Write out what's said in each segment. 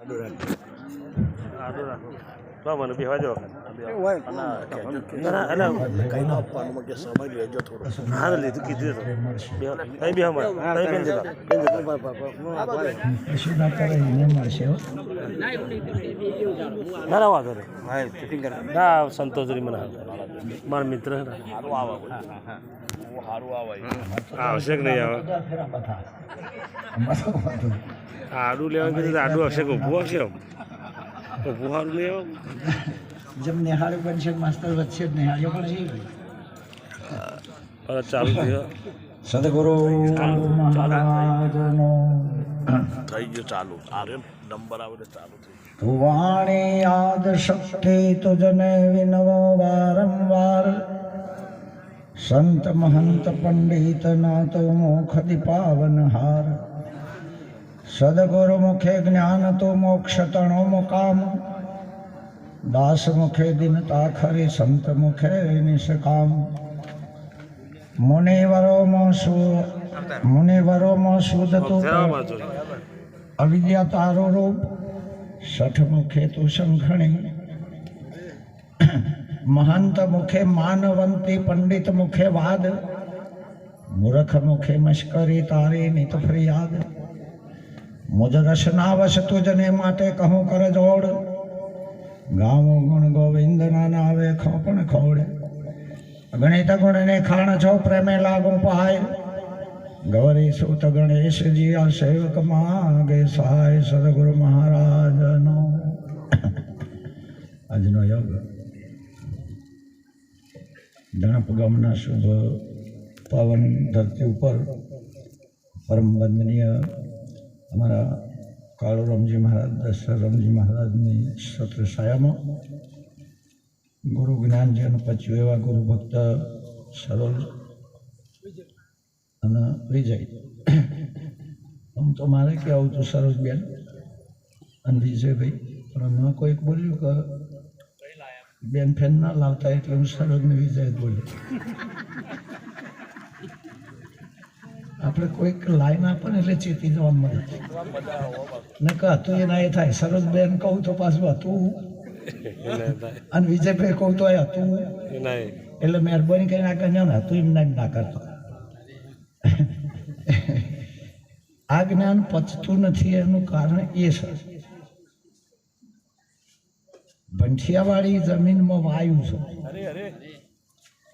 આડું રાખો. તો મને બેહવા દો. હા લીધું કીધું તો. બેહો. અહીં બેહો બેન જતા. બેન જતા. ના કરે એને મળશે હો. ના ના વાંધો નહીં. ના સંતોષરી મને મારા મિત્ર આવશે કે નહીં આવે? આડું લેવાનું કીધું આડું આવશે કે ઊભું હશે ઊભું સારું આવે જેમ નિહાળી બનશે માસ્તર વધશે જ નિહાળ્યો પણ છે. ચાલુ થયો. સદગુરુ થઈ ગયો ચાલુ. આરે નંબર આવે ચાલુ થઈ વાણી યાદ શક્તિ તુજને વિનવો વારંવાર. સંત મહંત પંડિત ના તો મોખ પાવન હાર સદગુરુ મુખે જ્ઞાન તું મોક્ષ તણો મુકામ. દાસ મુખે દિન તાખરી સંત મુખે નિષ્કામ. મુનિવરોમાં સુ મુનિવરોમાં શુદ્ધ તું અવિદ્યા તારો રૂપ સઠ મુખે તું સંઘણી. મહંત મુખે માનવંતી પંડિત મુખે વાદ. મૂર્ખ મુખે મશ્કરી તારી નિત ફરિયાદ. મુજ રસના વશ તુજને માટે કહું કર જોડ ગાવો ગુણ ગોવિંદ ના નાવે ખોપણ ખોડ ગણિત ગુણ ને ખાણ છો, પ્રેમે લાગુ પાય. ગૌરી સુત ગણેશજી આ સેવક માગે સહાય સદગુરુ મહારાજનો. આજનો યોગ. ધણપ ગામના શુભ પાવન ધરતી ઉપર પરમ વંદનીય અમારા કાળુ રામજી મહારાજ, દશરથ રામજી મહારાજની સત્ર સાયામાં ગુરુ જ્ઞાનજન પચ્યું એવા ગુરુ ભક્ત સરોજ અને વિજય. આમ તો મારે કહેવું હતું સરોજબેન અને વિજયભાઈ, પણ હમણાં કોઈક બોલ્યું કે બેન ફેન ના લાવતા એટલે હું સરોજ ને વિજય બોલ્યો. આપણે કોઈક લાઈન આપે ને એટલે ચેતી જવા મળે. ને કે હતું એના એ થાય. સરોજ બેન કહું તો પાછું હતું. અને વિજયભાઈ કહું તો એ હતું. એટલે મહેરબાની કરીને આ કહે ને હતું એમ ના ના કરતો. આ જ્ઞાન પચતું નથી એનું કારણ એ છે. ભંઠિયાવાળી જમીનમાં વાયુ છે.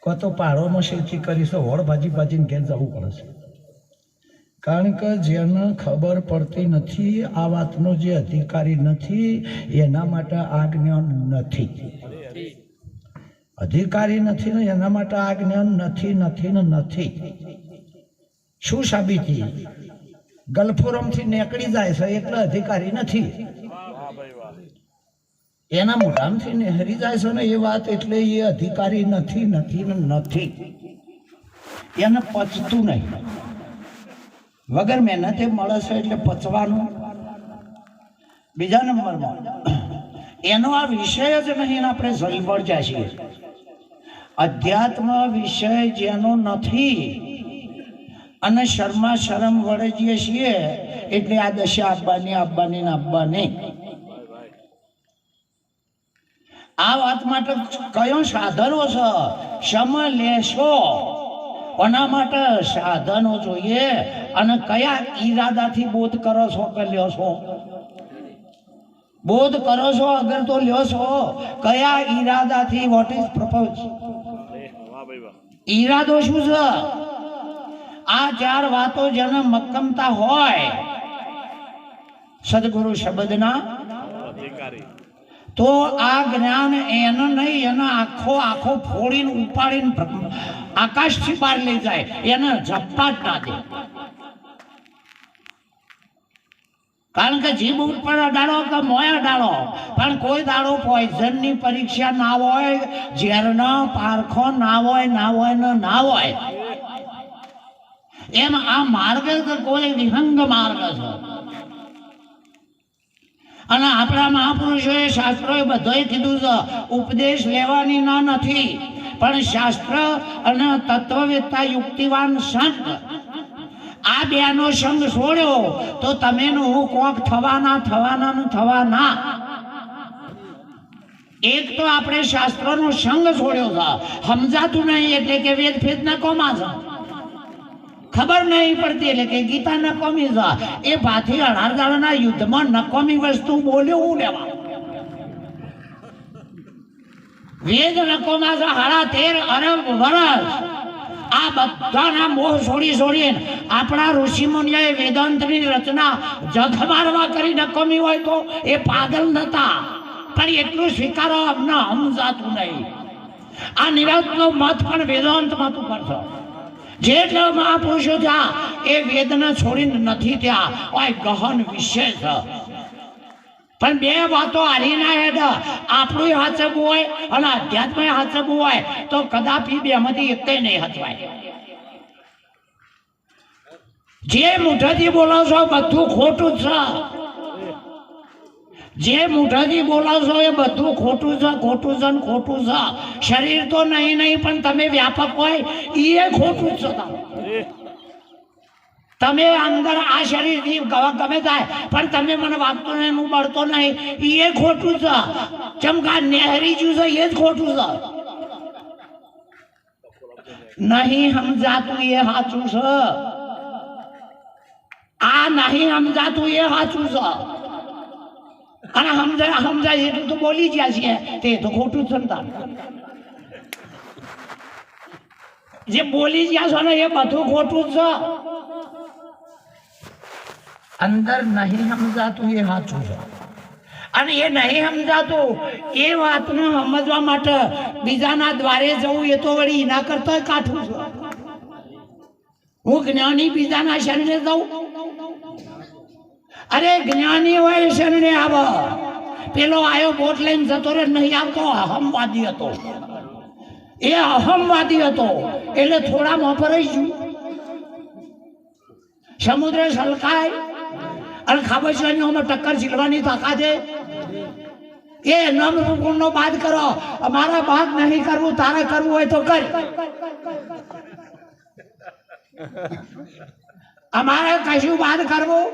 કાં તો પાડોમાં શેતી કરીશું હોળ ભાજી ભાજીને ઘેર જવું પડે છે. કારણ કે જેને ખબર પડતી નથી, આ વાતનો જે અધિકારી નથી, એના માટે આ જ્ઞાન નથી. અધિકારી નથી ને એના માટે આ જ્ઞાન નથી નથી ને નથી. શું સાબિતી? ગલફોરમથી નીકળી જાય છે એટલે અધિકારી નથી. એના મોઢામાંથી નેહરી જાય છે ને એ વાત એટલે એ અધિકારી નથી નથી ને નથી. એને પચતું નહીં. વગર મહેનતે મળે છે એટલે પચવાનું. બીજા નંબરમાં, એનો આ વિષય જ નહીં આપણે જાય છીએ અધ્યાત્મ વિષય જેનો નથી, અને શર્મા શરમ વડે જઈએ છીએ, એટલે આ દશા આપવાની આપવાની આપવાની આ વાત માટે કયો સાધનો છે? શમ લેશો. કોના માટે સાધનો જોઈએ અને કયા ઈરાદાથી બોધ કરો છો કે લ્યો છો? બોધ કરો છો અગર તો લ્યો છો. કયા ઈરાદાથી? વોટ ઇઝ પ્રપોઝ ઈરાદો શું છે? આ ચાર વાતો જેને મક્કમતા હોય, સદગુરુ શબ્દના તો આ જ્ઞાન એનો નહીં, એનો આખો આખો ફોડીને ઉપાડીને આકાશથી બહાર લઈ જાય. એને ઝપટા જ ના દે. કારણ કે જીભ ઉપર અડાડો કે મોય અડાડો. પણ કોઈ દાડો પોઈઝનની પરીક્ષા ના હોય, ઝેરનો પારખો ના હોય ના હોય ને ના હોય. એમ આ માર્ગ કોઈ વિહંગ માર્ગ છે. અને આપણા મહાપુરુષોએ શાસ્ત્રોએ બધોએ કીધું છે, ઉપદેશ લેવાની ના નથી. પણ શાસ્ત્ર અને તત્વવેત્તા યુક્તિવાન સંત આ બેનો સંગ છોડ્યો, તો તમેનું હું કોક થવાના થવાના થવાના. એક તો આપણે શાસ્ત્રનો સંગ છોડ્યો છે. સમજાતું નહીં એટલે કે વેદ ફેદના કોમા છે. ખબર નહીં પડતી એટલે કે ગીતા નકોમી એ ભાથી અઢાર દાડાના યુદ્ધમાં નકોમી વસ્તુ બોલ્યો, હું લેવા? વેદ નકોમાં હાડા તેર અરબ વર્ષ આ બધાના મોહ છોડી છોડીને આપણા ઋષિમુનિઓએ વેદાંતની રચના જથ મારવા કરી નકોમી હોય તો એ પાગલ નતા. પણ એટલું સ્વીકારો અમને સમજાતું નહીં. આ નિરાંતનો મત પણ વેદાંત મત ઉપર છે જેટલા મહાપુરુષો થયા, એ વેદના છોડીને નથી ત્યાં ઓય ગહન છે પણ બે વાતો હારીના હેડ. આપણું હાચવું હોય અને અધ્યાત્મ હાચવું હોય, તો કદાપી બેમાંથી એક નહીં હચવાય. જે મુઠાથી બોલો છો, બધું ખોટું જ છે. જે મુઠાથી બોલાવશો એ બધું ખોટું છે ખોટું છે ને ખોટું છે. શરીર તો નહીં નહીં, પણ તમે વ્યાપક હોય એ ખોટું જ છે તમે અંદર આ શરીરથી ગમે થાય, પણ તમે મને વાગતો નહીં, હું મળતો નહીં એ ખોટું છે. ચમકા નેહરી જ્યું છે એ જ ખોટું છે. નહીં સમજાતું એ સાચું છે. આ નહીં સમજાતું એ સાચું છે. અને સમજાય સમજાય એટલું તો બોલી ગયા છીએ. તે તો ખોટું જ છે જે બોલી ગયા છો ને એ બધું ખોટું જ છે. અંદર નહીં સમજાતું એ સાચું છે. અને એ નહીં સમજાતું એ વાતને સમજવા માટે બીજાના દ્વારે જવું એ તો વળી એના કરતા કાઠું છે. હું જ્ઞાની બીજાના શરીરે જઉં. અરે જ્ઞાની હોય શરણે આવો. પેલો આયો બોટ લઈને જતો રે નહીં આવતો, અહમવાદી હતો. એ અહમવાદી હતો, એટલે થોડા મોફરાઈ ગયું. સમુદ્ર સલકાય અને ખાબોચીની અમે ટક્કર ઝીલવાની તાકાત એ નમ્ર ગુણનો બાદ કરો મારા બાદ નહીં કરવું, તારે કરવું હોય તો કર. અમારે કશું બાદ કરવું?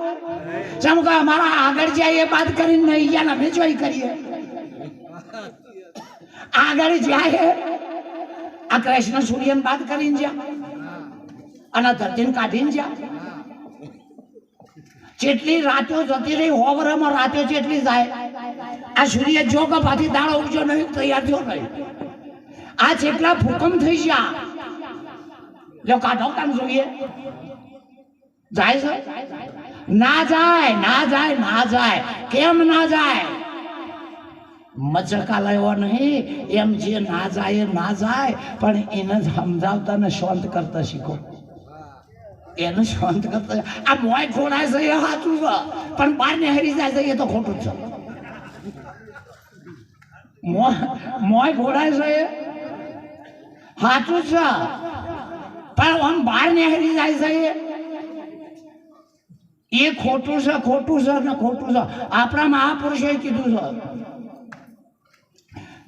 જેમ કે અમારા આગળ જાય એ બાદ કરીને અમે જોઈ કરીએ. આગળ જાય આ કૃષ્ણ સૂર્ય બાદ કરીને જ્યાં અને ધરતીને કાઢીને જ્યાં. જેટલી રાતો જતી રહી, હોવરમાં રાતો જેટલી જાય, આ સૂર્ય જો કે પાછી દાળો ઉગજો નહીં, તૈયાર થયો નહીં. આ જેટલા ભૂકંપ થઈ ગયા જો કાઢો કામ જોઈએ. જાય છે? ના જાય ના જાય ના જાય. કેમ ના જાય? મચકા લેવો નહીં. એમ જે ના જાય ના જાય. પણ એને સમજાવતા ને શાંત કરતા શીખો. એને શાંત કરતા આ મોય ખોડાય છે એ સાચું છે. પણ બહાર ને હરી જાય છે એ તો ખોટું જ છે. મોય ખોડાય છે એ? સાચું છે. પણ આમ બહાર ને હરી જાય છે એ? એ ખોટું છે ખોટું છે ને ખોટું છે. આપણા મહાપુરુષોએ કીધું છે.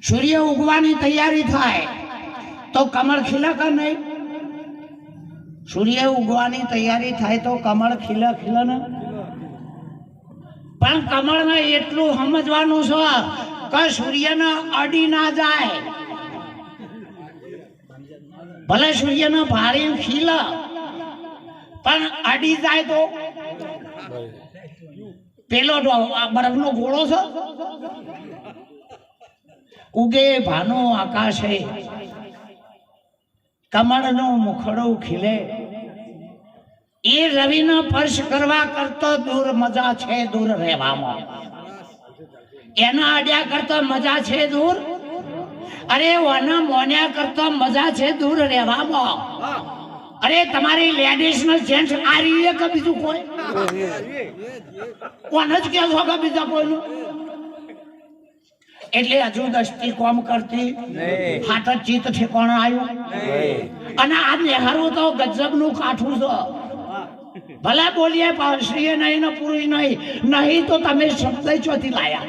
સૂર્ય ઉગવાની તૈયારી થાય તો કમળ ખીલે કે નહીં સૂર્ય ઉગવાની તૈયારી થાય તો કમળ ખીલે ખીલે ને? પણ કમળને એટલું સમજવાનું છે કે સૂર્યને અડી ના જાય. ભલે સૂર્યને ભારે ખીલે, પણ અડી જાય તો પેલો બરફનો ગોળો છો. ઉગે ભાનો આકાશે. કમળનો મુખડો ખીલે. એ રવિનો સ્પર્શ કરવા કરતો દૂર મજા છે દૂર રહેવામાં. એના અડ્યા કરતો મજા છે દૂર. અરે ઓના મોન્યા કરતો મજા છે દૂર રહેવામાં. અરે તમારી લેડીઝ નો જેન્ટ્સ આ રીએ કે બીજું કોઈ? કોણ જ કે છો કે બીજા કોઈનું? એટલે હજુ દસ્તી કોમ કરતી હાથ ચિત્ત ઠેકોણ આવ્યું અને આ નેહારું તો ગજબનું કાઠું છે. ભલે બોલીએ શ્રીએ નહીં ને પુરુષ નહીં. નહીં તો તમે શબ્દ ચોથી લાયા.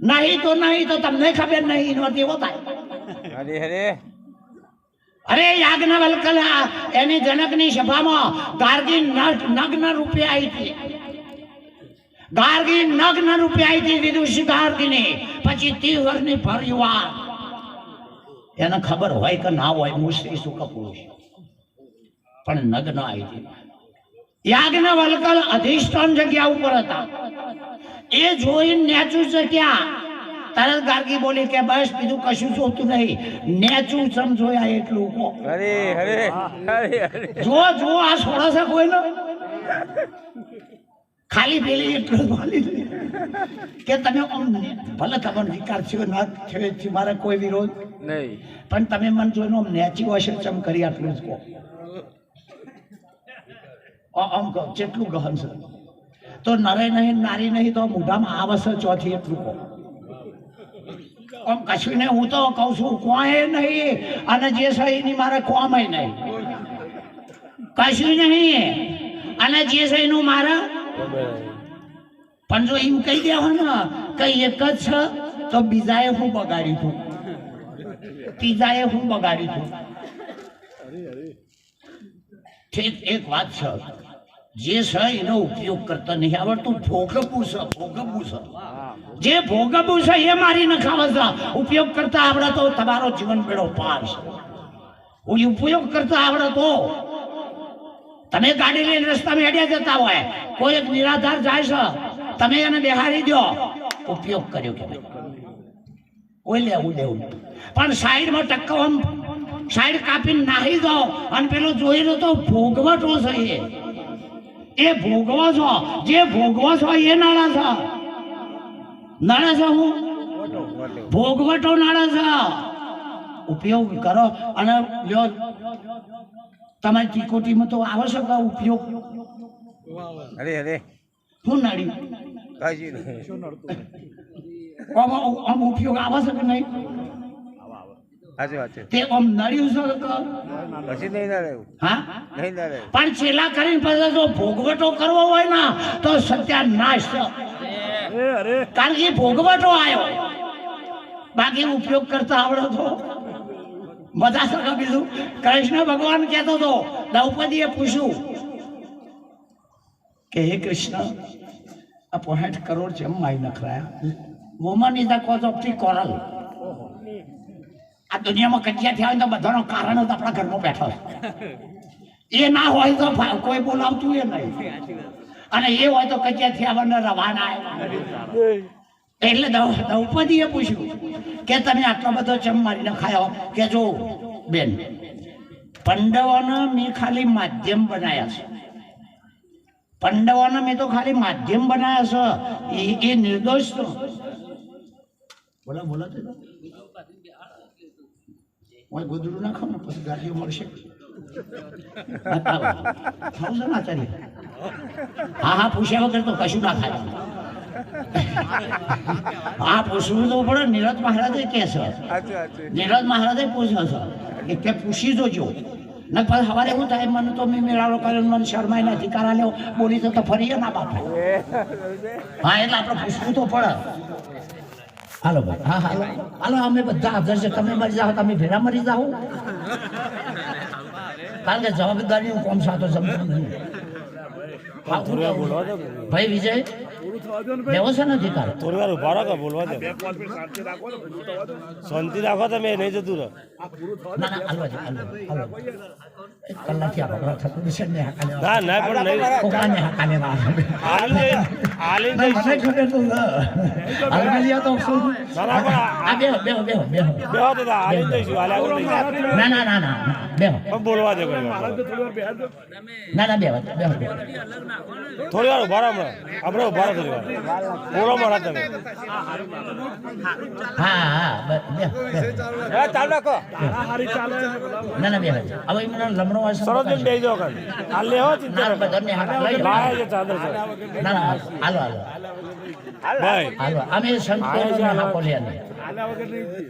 નહીં તો નહીં તો તમને ખબર નહીં નહોતી હોતા હરે હરે. અરે યાજ્ઞવલ્કલા, એની જનકની સભામાં ગાર્ગી નગ્ન રૂપે આવી હતી. ગાર્ગી નગ્ન રૂપે આવી હતી વિદુષી ગાર્ગીને. પછી ત્રીસ વર્ષની યુવાન. એને ખબર હોય કે ના હોય, હું શ્રી સુખ પુરુષ પણ નગ્ન આવી હતી. યાજ્ઞવલ્કલ અધિષ્ઠાન જગ્યા ઉપર હતા. એ જોઈને નેચું છે તરત ગાર્ગી બોલી કે બસ બીજું કશું જોતું નહીં. નેચું સમજોયા એટલું કહો. અરે હરે જો જો આ છોડો છે કોઈનો? ખાલી પેલી એટલું બોલી કે તમે ભલે તમને વિકાર થયો ના થયો છે મારે કોઈ વિરોધ નહીં. પણ તમે મન જોઈને આમ નેચ્યું હશે ચમ કરી આટલું જ કહો. આમ કહો જેટલું ગહન છે. તો નરે નહીં નારી નહીં તો મોઢામાં આવશે ચોથી એટલું કહો. આમ કશું નહીં હું તો કહું છું કોઈ નહીં. અને જે છે એની મારે કોમય નહીં. કશું નહીં. અને જે છે એનું મારે પણ જો એમ કહી દેવા ને કે એક જ છે તો બીજાએ હું બગાડી છું ત્રીજાએ હું બગાડી છું ઠીક એક વાત છે. જે છે એનો ઉપયોગ કરતા નહીં. આવડતું ભોગવું છે ભોગવું છે. જે ભોગવું છે એ મારી નખાવે છે. ઉપયોગ કરતા આવડે તો તમારો જીવન બેડો પાર છે. હું ઉપયોગ કરતા આવડે તો તમે ગાડી લઈને રસ્તામાં હેડ્યા જતા હોય કોઈ એક નિરાધાર જાય છે તમે એને બેહારી દો. ઉપયોગ કર્યો કે કોઈ લેવું દેવું નહીં. પણ સાઈડમાં ટક્કો આમ સાઈડ કાપીને નાહી દો અને પેલો જોઈ લો તો ભોગવટો છે એ ભોગવો છો. જે ભોગવો છો એ નાણા છે. નાણા છે હું? ભોગવટો નાણા છે. ઉપયોગ કરો અને લ્યો તમારી ચીકોટીમાં તો આવશ્યક ઉપયોગ? અરે અરે. શું નાડ્યું કઈ શું આમ આમ ઉપયોગ આવશ્યક નહીં? સાચી વાત છે. તે આમ નડ્યું છે કે પછી નહીં ના હા? નહીં ના પણ છેલ્લા કરીને પછી જો ભોગવટો કરવો હોય ને તો સત્યાનાશ છે કારણ કે ભોગવટો આવ્યો બાકી ઉપયોગ કરતા આવડો તો મજા સરખા બીજું? કૃષ્ણ ભગવાન કહેતો હતો દ્રૌપદીએ પૂછ્યું કે હે કૃષ્ણ આ પોઈન્ટ કરોડ જેમ મારી નખરાયા? Woman is the cause of the quarrel આ દુનિયામાં કજિયા થયા હોય તો બધાનો કારણ જ આપણા ઘરમાં બેઠો એ ના હોય તો કોઈ બોલાવતું એ નહીં. અને એ હોય તો કજિયા થયા વગર રવાના એટલે દ્રૌ- દ્રૌપદીએ પૂછ્યું કે તમે આટલો બધો ચમ મારીને ખાયો કે જો બેન પંડવોને મેં ખાલી માધ્યમ બનાવ્યા છે. પંડવોને મેં તો ખાલી માધ્યમ બનાવ્યા છે. એ નિર્દોષ તો. બોલા બોલા ઓય ગોદડું નાખો ને પછી ગાડીઓ મળશે. ખાવું છે ને આચાર્ય? હા હા પૂછ્યા વગર તો કશું ના થાય. હા પૂછવું તો પડે. નીરજ મહારાજે કે છે. નીરજ મહારાજે પૂછ્યો છે કે પૂછી જોજો. ને પણ સવારે હું થાય મને તો મેં મેળાવડો કર્યો મને શરમાય નથી કરા લેવો બોલી તો તો ફરી ના બાપા. હા એટલે આપણે પૂછવું તો પડે. હાલો ભાઈ. હા હાલો હાલો અમે બધા હાજર છે. તમે મરી જાઓ તમે ભેરા મરી જાઓ. કારણ કે જવાબદારી હું કોમ સાતો સમજો ભાઈ વિજય લેવો છે ને અધિકાર થોડી વાર ઊભા કે બોલવા દે. શાંતિ રાખો તમે નહીં જતું રહો. ના ના પણ નહીં. આલી ના? ના ના. ના બોલવા દે ના ના બે થોડી વાર ઊભા આપણે ઊભા બોલો મારા તમે. હા હા બ- ચાલુ રાખો. ના ના બે હવે મને લમણો સરસ બતાવજો. બેસી જાઓ કાંઈ. હાલ લેવો ચિંતા. લાયા છે ચાદર છે. ના ના હાલો હાલો. ભાઈ. હાલો. અમે સંતો હાકો લે.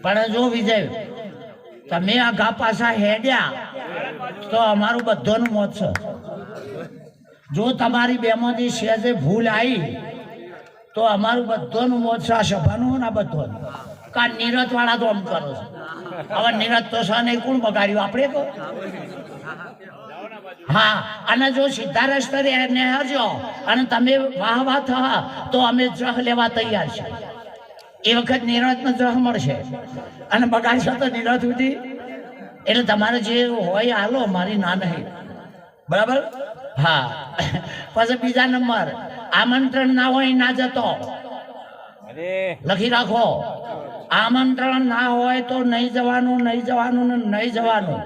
પણ જો વિજય તમે આ ઘા પાછા હેડ્યા તો અમારું બધાનું મોત છે. જો તમારી બેમાંથી સેજે ભૂલ આવી તો અમારું બધાનું આ સભાનું ને આ બધાનું. કા નીરજ વાળા તો આમ કરો છો? હવે નીરજ તો છે નહીં, કોણ બગાડ્યું? આપણે તો? હા, અને જો સીધા રસ્તે એને હરજો અને તમે વાહ વાહ થવા તો અમે જહ લેવા તૈયાર છે એ વખત નિરજનો જહ મળશે. અને બગાડશો તો નિરજ સુધી? એટલે તમારે જે હોય, હાલો, મારી ના નહીં. બરાબર? હા. પછી બીજા નંબર. આમંત્રણ ના હોય ના જતો. લખી રાખો. આમંત્રણ ના હોય તો નહીં જવાનું નહીં જવાનું ને નહીં જવાનું.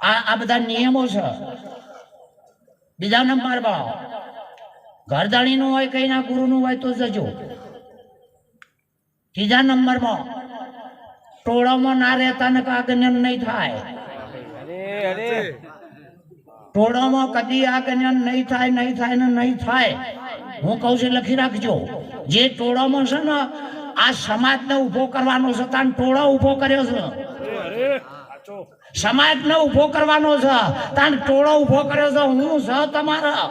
આ આ બધા નિયમો છે. બીજા નંબર પર. ઘરદાણીનું હોય કઈ ના ગુરુનું હોય તો જજો. ત્રીજા નંબરમાં ટોળામાં ના રહેતા ને આગળ નહીં થાય. ટોળામાં કદી આ આગળ નહીં થાય નહીં થાય ને નહીં થાય. હું કહું છું, લખી રાખજો. જે ટોળામાં છે ને, આ સમાજને ઊભો કરવાનો છે, તાન ટોળો ઊભો કર્યો છે. સમાજને ઊભો કરવાનો છે, તાન ટોળો ઊભો કર્યો છે. હું છે તમારા.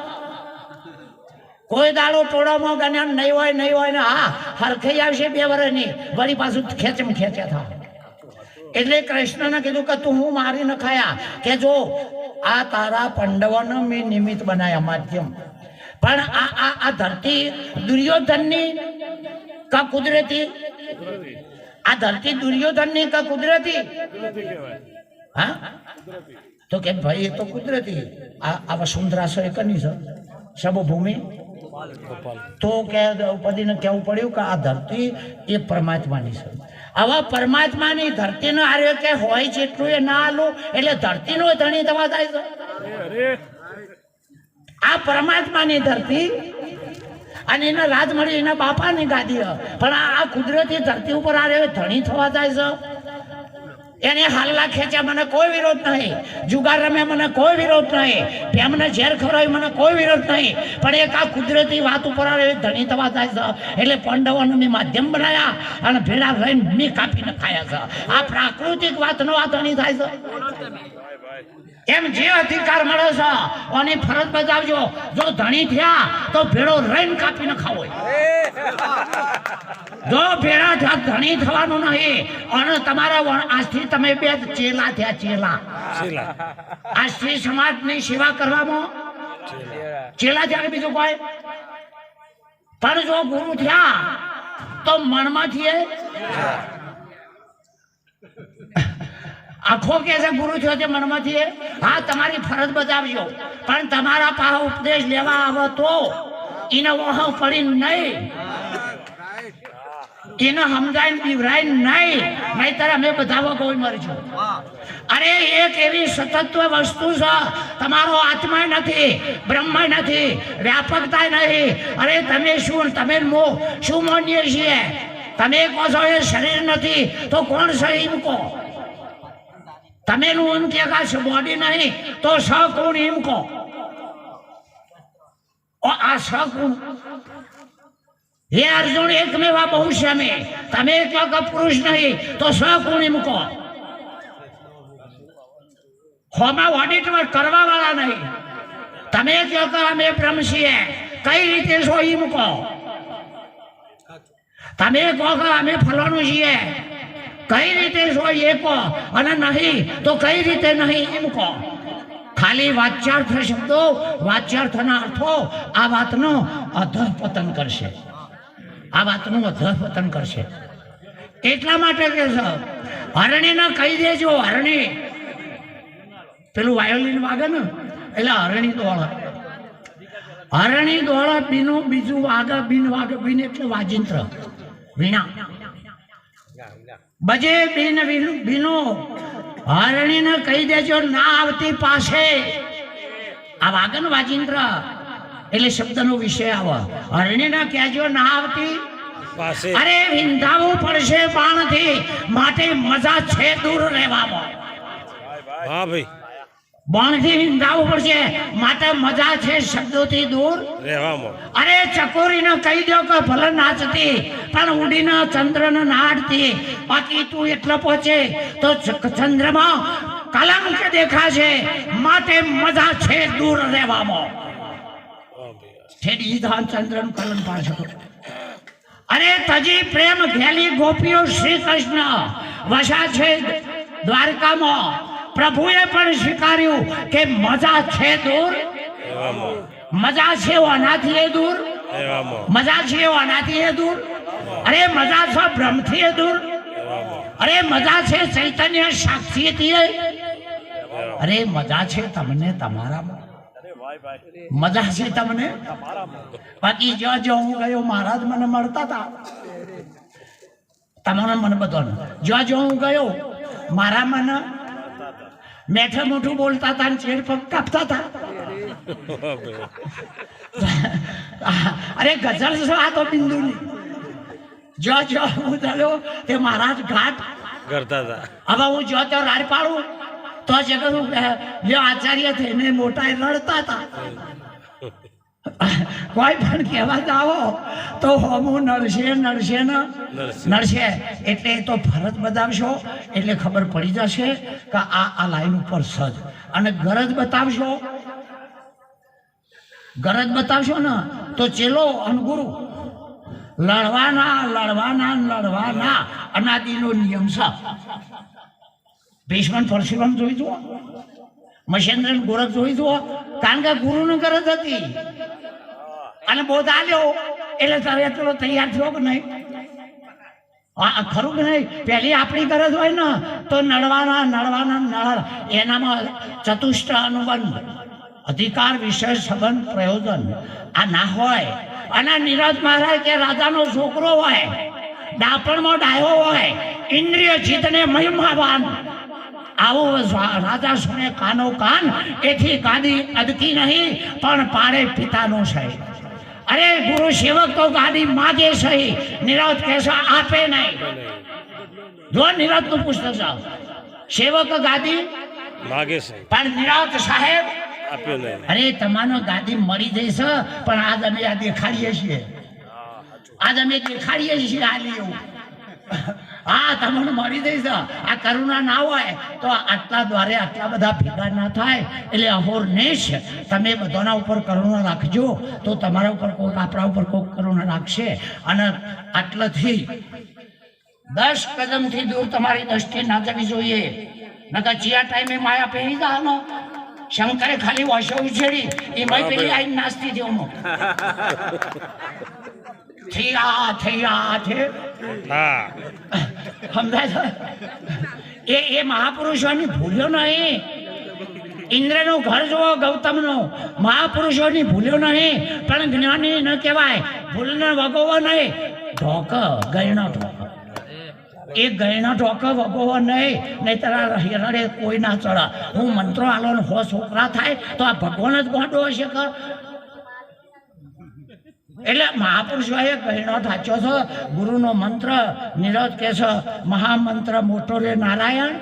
કોઈ દાડો ટોળામાં ગણ્યા નહીં હોય નહીં હોય ને, હા, હરખાઈ આવશે બે વર્ષની વળી પાછું ખેંચમ ખેંચે થાય એટલે કૃષ્ણને કીધું કે તું હું મારી નખાયા. કે જો આ તારા પંડવોને મેં નિમિત્ત બનાવ્યા માધ્યમ. પણ આ આ આ ધરતી દુર્યોધનની કા કુદરતી? આ ધરતી દુર્યોધનની કા કુદરતી? હા? તો કે ભાઈ એ તો કુદરતી. આ આ વસુંધરા છે કની છે? સબભૂમિ તો કે દ્રૌપદીને કહેવું પડ્યું કે આ ધરતી એ પરમાત્માની છે. આવા પરમાત્માની ધરતીનો આર્ય કે હોય જેટલું એ ના આલું, એટલે ધરતીનો ધણી થવા થાય છે આ પરમાત્માની ધરતી અને એના રાજ મળી એના બાપાની ગાદી. પણ આ કુદરતી ધરતી ઉપર આ ધણી થવા જાય છે એને હાલલા ખેંચ્યા મને કોઈ વિરોધ નહીં. જુગાર રમે મને કોઈ વિરોધ નહીં. તેમને ઝેર ખવડાવી મને કોઈ વિરોધ નહીં. પણ એક આ કુદરતી વાત ઉપર આવે ધણી થવા થાય છે. એટલે પાંડવોને મેં માધ્યમ બનાવ્યા અને ભેળા રહીને મેં કાપીને ખાયા છે. આ પ્રાકૃતિક વાતનો આ ધણી થાય છે. એમ જે અધિકાર મળે છે અને ફરજ બજાવજો. જો ધણી થયા તો ભેળો રહીને કાપીને ખાવો. જો ભેળા થયા ધણી થવાનું નહીં. અને તમારા આજથી તમે બે ચેલા થયા ચેલા. આજથી સમાજની સમાજની સેવા કરવામાં? ચેલા થયા બીજું કોઈ? પણ જો ગુરુ થયા તો મનમાંથી આખો કે છે, ગુરુ થયો તે મનમાંથી? હા, તમારી ફરજ બજાવજો. પણ તમારા પાસે ઉપદેશ લેવા આવો તો એને ઓહ પડી નહીં. એને સમજાય પીવરાય નહીં. નહીતર અમે બધા વગોઈ મરજો. અરે, એક એવી સતત્વ વસ્તુ છે, તમારો આત્મા નથી, બ્રહ્મ નથી વ્યાપકતા નહીં. અરે, તમે શું, તમે મો, શું માનીએ છીએ? તમે કહો છો એ શરીર નથી, તો કોણ શરીર કહો? તમે નું એમ કે આ બોડી નહીં, તો સ કોણ એમ કહો. આ સ કોણ હે અર્જુન, એકમેવા બહુ શ્યામે તમે કહો કે પુરુષ નહીં, તો સ કોણ એમ કહો. હોમાં ઓડિટ કરવા વાળા નહીં. તમે કહો કે અમે બ્રહ્મ છીએ, કઈ રીતે સો એમ કહો. તમે કહો કે અમે ફલાણું છીએ. કઈ રીતે છો એ કહો અને નહીં, તો કઈ રીતે નહીં એમ કહો. ખાલી વાચ્યાર્થ શબ્દો, વાચ્યાર્થના અર્થો, આ વાતનો અધઃપતન કરશે. આ વાતનું અધઃપતન કરશે. એટલા માટે કે હરણીને કહી દેજો, હરણી. પેલું વાયોલિન વાગે ને, એટલે હરણી દોડે. હરણી દોડે, બીનું બીજું વાગે, બીન વાગે, બીન એટલે વાજિંત્ર. વીણા. બજે બીન બિનો હરણીને કહી દેજો ના આવતી પાસે. આ વાગન વાજિંદ્ર એટલે શબ્દનો વિષય આવે. હરણીને કહેજો ના આવતી પાસે. અરે વિંધાવું પડશે પાણથી. માટે મજા છે દૂર રહેવામાં. હા ભાઈ. બાણથી પડશે. મજા છે શબ્દોથી દૂર. અરે ચકોરીને કહી દો કે ભલે નાચતી પણ ઉડીને ચંદ્રને નાડતી. બાકી તું એટલે પહોંચે તો ચંદ્રમાં કલંક દેખાશે. માટે મજા છે દૂર રહેવામાં. છેડી ધાન ચંદ્રનું કલંક પાડશે અરે તજી પ્રેમ ઘેલી ગોપીઓ શ્રી કૃષ્ણ. વસા છે દ્વારકામાં. પ્રભુએ પણ સ્વીકાર્યું કે મજા છે દૂર. મજા છે આનાથી એ દૂર. મજા છે આનાથી એ દૂર. અરે મજા છે બ્રહ્મથી એ દૂર. અરે મજા છે ચૈતન્ય સાક્ષીથી. અરે મજા છે તમને તમારામાં. મજા છે તમને? બાકી જો જો હું ગયો મહારાજ મને મળતા હતા તમારા મને બધો જો જો હું ગયો મારા મને મેઠે મોઠું બોલતા હતા ને ચેડ પગ કાપતા હતા અરે ગઝલ છે આ તો બિંદુની. જો જો હું ચાલ્યો તે મહારાજ ઘાટ. કરતા હતા હવે હું જો તો રાડ પાડું. તો જગત હું આચાર્ય થઈને મોટા રડતા હતા કોઈ પણ કહેવા જાઓ તો હોમો નડશે નડશે ને. નડશે. એટલે તો ફરજ બતાવશો એટલે ખબર પડી જશે કે આ આ લાઈન ઉપર સજ. અને ગરજ બતાવશો. ગરજ બતાવશો ને તો ચેલો અને ગુરુ. લડવાના લડવાના લડવાના અનાદિનો નિયમ છે. ભીષ્મન પરશુરામ જોઈ જુઓ. મહેન્દ્ર ગોરખ જોઈ જુઓ, કારણ કે ગુરુની ગરજ હતી. અને બોધ આલ્યો, એટલે તારે પેલો તૈયાર થયો કે નહીં? ખરું કે નહીં? પહેલી આપણી ગરજ હોય ને, તો નડવાના નડવાના નળ એનામાં ચતુષ્ટ અનુબંધ, અધિકાર વિશેષ સંબંધ પ્રયોજન. આ ના હોય. અને નીરજ મહારાજ કે રાજાનો છોકરો હોય, ડાપણમાં ડાયો હોય, ઇન્દ્રિય જીતને મહિમાવાન. આવો રાજા સુને કાનો કાન એથી ગાદી અદકી નહીં પણ પાડે પિતાનો સહી. અરે ગુરુ સેવક તો ગાદી માગે સહી નિરજ કહેશો આપે નહીં. જો નિરજનું પુસ્તક જાઓ. સેવક ગાદી માગે છે પણ નિરજ સાહેબ આપ્યો નહીં. અરે તમારો ગાદી મળી જઈશ પણ આજ અમે આ દેખાડીએ છીએ. આજ અમે દેખાડીએ છીએ હાલી એવું હા તમને મળી દઈશ આ કરુણા ના હોય તો આટલા દ્વારે આટલા બધા ભેગા ના થાય. એટલે અહોરનેશ તમે બધાના ઉપર કરુણા રાખજો. તો તમારા ઉપર કોઈક આપણા ઉપર કોઈક કરુણા રાખશે. અને આટલાથી દસ કદમથી દૂર તમારી દ્રષ્ટિ ના જવી જોઈએ. નકર ચિયા ટાઈમે માયા પહેરી જવાનો શંકરે ખાલી વાસો ઉછેડી એમાં પેલી આઈ નાસ્તી દેવનો. થયા થયા છે હા. સમજાય એ એ મહાપુરુષોની ભૂલ્યો નહીં. ઇન્દ્રનું ઘર જુઓ ગૌતમનું. મહાપુરુષોની ભૂલ્યો નહીં. પણ જ્ઞાની ન કહેવાય. ભૂલને વગોવો નહીં. ઢોક ગયણો ઢોક. એ ગયણો ઢોક વગોવો નહીં. નહીં તારા હિરડે કોઈ ના ચડા હું મંત્રો આલો હો છોકરા થાય તો આ ભગવાન જ ગોંડો હશે કે? એટલે મહાપુરુષોએ કહેણો સાચો છે, ગુરુનો મંત્ર, નિરોધ કે છે મહામંત્ર મોટો રે નારાયણ.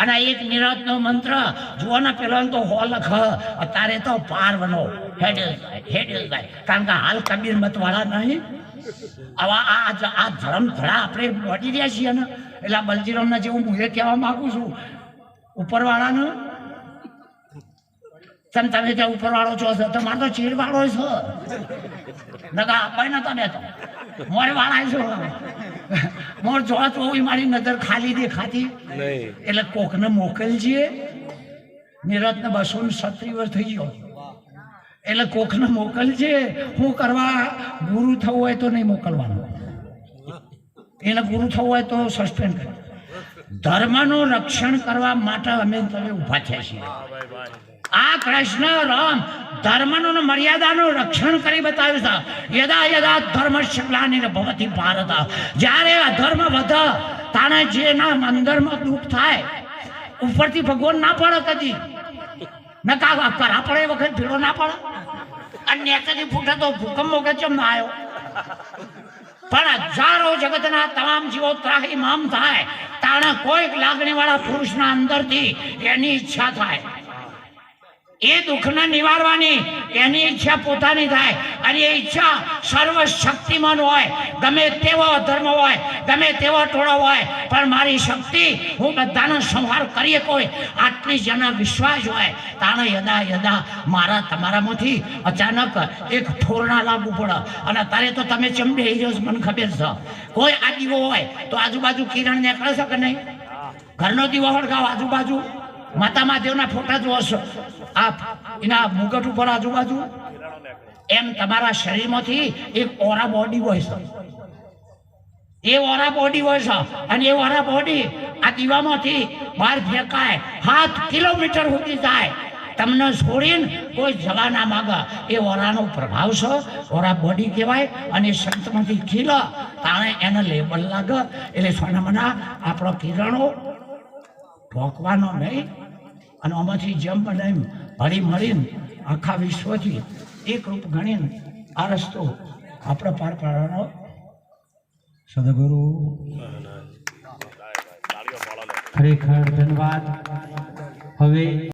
અને એક નિરોધનો મંત્ર, જુઓ ને પેલો તો હો લખ અત્યારે તો પારવનો હેડેલ હેડેલ જાય કારણ કે હાલ કબીર મત વાળા નહીં. આવા આ આ ધર્મ ધડા આપણે વટી રહ્યા છીએ ને, એટલે બલજીરામના જેવું હું એ કહેવા માંગુ છું. ઉપરવાળાને તમ તમે ત્યાં ઉપર વાળો છો છો તમારે તો ચીડવાળો છો. નકા અપાય નતા દેતો મોરે વાળા છો. મોર જોવા તો મારી નજર ખાલી દેખાતી. એટલે કોકને મોકલજે. નિરતને બસો ને સત્રી વર્ષ થઈ ગયો. એટલે કોકને મોકલજે. હું કરવા ગુરુ થવું હોય તો નહીં મોકલવાનું. એને ગુરુ થવું હોય તો સસ્પેન્ડ કર. ધર્મનું રક્ષણ કરવા માટે અમે તમે ઊભા થયા છીએ. આ કૃષ્ણ રામ ધર્મનું ને મર્યાદાનું રક્ષણ કરી બતાવ્યું છે. યદા યદા ધર્મ ગ્લાનિર ભવતી ભારત. જ્યારે અધર્મ વધ, તાણે જેના અંદરમાં દુઃખ થાય, ઉપરથી ભગવાન ના પડે કદી. નકા કરા પડે વખત ભીડો ના પડે. અને નેતાથી ફૂટે તો ભૂકંપ વખત ચમ ના આવ્યો. પણ હજારો જગતના તમામ જીવો ત્રાહીમામ થાય. તાણે કોઈક લાગણી વાળા પુરુષના અંદરથી એની ઈચ્છા થાય. એ દુઃખને નિવારવાની એની ઈચ્છા પોતાની થાય અને એ ઈચ્છા સર્વશક્તિમાન હોય. ગમે તેવો ધર્મ હોય ગમે તેવો ટોળો હોય પણ મારી શક્તિ હું બધાનો સંહાર કરીએ કોઈ. આટલી જેનો વિશ્વાસ હોય. તાણે યદા યદા મારા તમારામાંથી અચાનક એક ઠોરણા લાગુ પડે. અને તારે તો તમે ચમડી આવી જશો મને ખબર છે. કોઈ આ દીવો હોય તો આજુબાજુ કિરણ નીકળે છે કે નહીં? ઘરનો દીવો હળગાવ આજુબાજુ. માતા મહાદેવના ફોટા જુઓ છો. આ એના મુગટ ઉપર આજુબાજુ. એમ તમારા શરીરમાંથી એક ઓરા બોડી હોય છે. એ ઓરા બોડી હોય છે. અને એ ઓરા બોડી આ દીવામાંથી બહાર ફેંકાય. હાથ કિલોમીટર સુધી જાય. તમને છોડીને કોઈ જવા ના માગે. એ ઓરાનો પ્રભાવ છે. ઓરા બોડી કહેવાય અને સંતમાંથી ખીલ. તાણે એને લેબલ લાગે. એટલે સોનામના આપણો કિરણો ઠોકવાનો નહીં. અને આમાંથી જેમ એમ હળી મળીને આખા વિશ્વથી એક રૂપ ગણીને આ રસ્તો આપણે પાર પાડવાનો. સદગુરુ. ખરેખર ધન્યવાદ. હવે